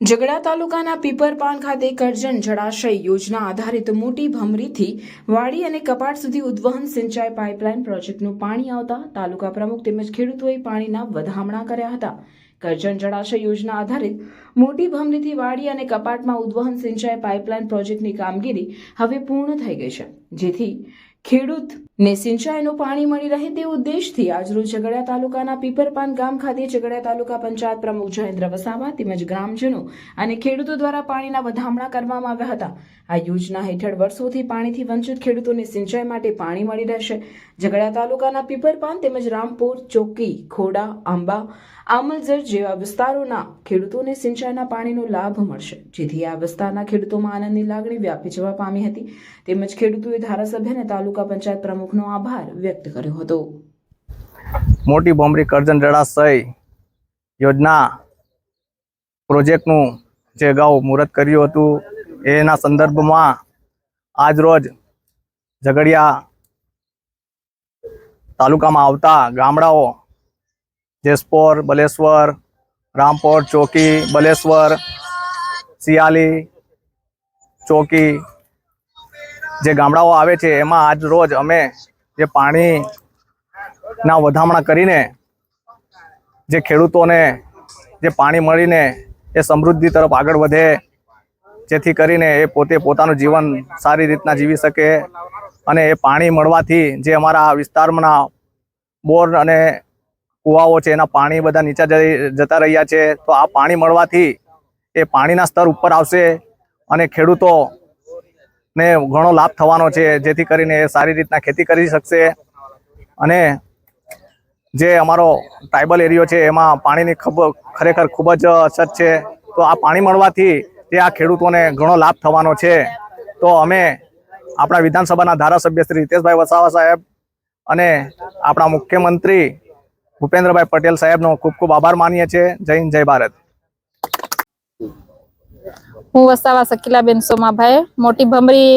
ઝઘડા તાલુકાના પીપરપાન ખાતે કરજણ જળાશય યોજના આધારિત મોટી ભમરીથી વાડી અને કપાટ સુધી ઉદ્વહન સિંચાઈ પાઇપલાઇન પ્રોજેક્ટનું પાણી આવતા તાલુકા પ્રમુખ તેમજ ખેડૂતોએ પાણીના વધામણા કર્યા હતા. કરજણ જળાશય યોજના આધારિત મોટી ભમરીથી વાડી અને કપાટમાં ઉદ્વહન સિંચાઈ પાઇપલાઇન પ્રોજેક્ટની કામગીરી હવે પૂર્ણ થઈ ગઈ છે. જેથી ખેડૂતને સિંચાઈનું પાણી મળી રહે તે ઉદ્દેશથી આજરોજ ઝઘડા તાલુકાના પીપરપાન ગામ ખાતે ઝઘડા તાલુકા પંચાયત પ્રમુખ જયેન્દ્ર વસાવા તેમજ ગ્રામજનો અને ખેડૂતો દ્વારા પાણીના વધામણા કરવામાં આવ્યા હતા. આ યોજના હેઠળ વર્ષોથી પાણીથી વંચિત ખેડૂતોને સિંચાઈ માટે પાણી મળી રહેશે. ઝઘડા તાલુકાના પીપરપાન તેમજ રામપુર, ચોકી, ખોડા, આંબા આમલઝર જેવા વિસ્તારોના ખેડૂતોને સિંચાઈના પાણીનો લાભ મળશે. જેથી આ વિસ્તારના ખેડૂતોમાં આનંદની લાગણી વ્યાપી જવા પામી હતી. તેમજ ખેડૂતોએ ધારાસભ્ય અને તાલુકા પંચાયત પ્રમુખનો આભાર વ્યક્ત કર્યો હતો. મોટી બોમરી કરજણ જળાશય યોજના પ્રોજેક્ટનું જે અગાઉ મુહૂર્ત કર્યું હતું, એના સંદર્ભમાં આજ રોજ ઝઘડિયા તાલુકામાં આવતા ગામડાઓ, જેસપોર, બલેશ્વર, રામપોર, ચોકી, બલેશ્વર સિયાલી ચોકી જે ગામડાઓ આવે છે, એમાં આજ રોજ અમે જે પાણી ના વધામણા કરીને જે ખેડૂતોને જે પાણી મળીને એ સમૃદ્ધિ તરફ આગળ વધે, જેથી કરીને એ પોતે પોતાનું જીવન સારી રીતના જીવી શકે અને એ પાણી મળવાથી જે અમારા વિસ્તારના બોર અને કુવાઓ છે, એના પાણી બધા નીચે જતા રહ્યા છે, તો આ પાણી મળવાથી એ પાણીના સ્તર ઉપર આવશે અને ખેડૂતો ને ઘણો લાભ થવાનો છે, જેથી કરીને એ સારી રીતના ખેતી કરી શકશે. અને જે અમારો ટ્રાઇબલ એરિયો છે, એમાં પાણીની ખરેખર ખૂબ જ અછત છે. તો આ પાણી મળવાથી તે આ ખેડૂતોને ઘણો લાભ થવાનો છે. તો અમે આપણા વિધાનસભાના ધારાસભ્ય શ્રી હિતેશભાઈ વસાવા સાહેબ અને આપણા મુખ્યમંત્રી ભૂપેન્દ્રભાઈ પટેલ સાહેબનો ખૂબ ખૂબ આભાર માનીએ છીએ. જય હિન્દ, જય ભારત. હું વસાવા શકીલાબેન સોમાભાઈ મોટી ભમરી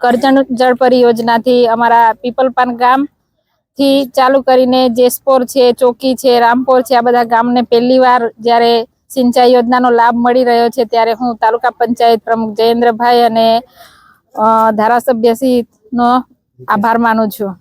કરજણ જળ પરિયોજનાથી અમારા પીપલપાન ગામથી ચાલુ કરીને જેસપોર છે ચોકી છે રામપોર છે આ બધા ગામને પહેલી વાર જ્યારે સિંચાઈ યોજનાનો લાભ મળી રહ્યો છે ત્યારે હું તાલુકા પંચાયત પ્રમુખ જયેન્દ્રભાઈ અને અ, ધારાસભ્યશ્રીનો આભાર માનું છું.